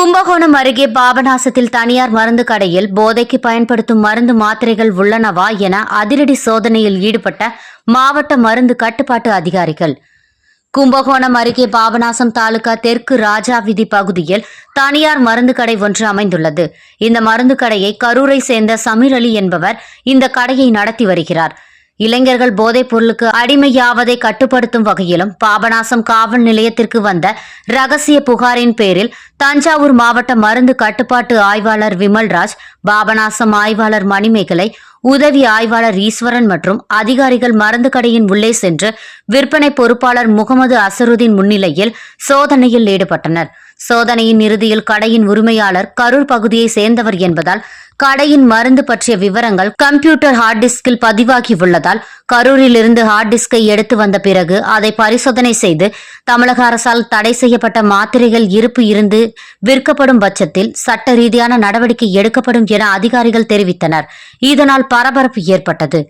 கும்பகோணம் அருகே பாபநாசத்தில் தனியார் மருந்து கடையில் போதைக்கு பயன்படுத்தும் மருந்து மாத்திரைகள் உள்ளனவா என அதிரடி சோதனையில் ஈடுபட்ட மாவட்ட மருந்து கட்டுப்பாட்டு அதிகாரிகள். கும்பகோணம் அருகே பாபநாசம் தாலுகா தெற்கு ராஜாவிதி பகுதியில் தனியார் மருந்து கடை ஒன்று அமைந்துள்ளது. இந்த மருந்து கடையை கரூரை சேர்ந்த சமீர் அலி என்பவர் இந்த கடையை நடத்தி வருகிறார். இளைஞர்கள் போதைப் பொருளுக்கு அடிமையாவதை கட்டுப்படுத்தும் வகையிலும் பாபநாசம் காவல் நிலையத்திற்கு வந்த ரகசிய புகாரின் பேரில் தஞ்சாவூர் மாவட்ட மருந்து கட்டுப்பாட்டு ஆய்வாளர் விமல்ராஜ் பாபநாசம் ஆய்வாளர் மணிமேகலை உதவி ஆய்வாளர் ஈஸ்வரன் மற்றும் அதிகாரிகள் மருந்து கடையின் உள்ளே சென்று விற்பனை பொறுப்பாளர் முகமது அசருதீன் முன்னிலையில் சோதனையில் ஈடுபட்டனர். சோதனையின் இறுதியில் கடையின் உரிமையாளர் கரூர் பகுதியை சேர்ந்தவர் என்பதால் கடையின் மருந்து பற்றிய விவரங்கள் கம்ப்யூட்டர் ஹார்ட் டிஸ்கில் பதிவாகி உள்ளதால் கரூரில் இருந்து ஹார்ட் டிஸ்கை எடுத்து வந்த பிறகு அதை பரிசோதனை செய்து தமிழக அரசால் தடை செய்யப்பட்ட மாத்திரைகள் இருப்பு இருந்து விற்கப்படும் பட்சத்தில் சட்ட ரீதியான நடவடிக்கை எடுக்கப்படும் என அதிகாரிகள் தெரிவித்தனர். இதனால் பரபரப்பு ஏற்பட்டது.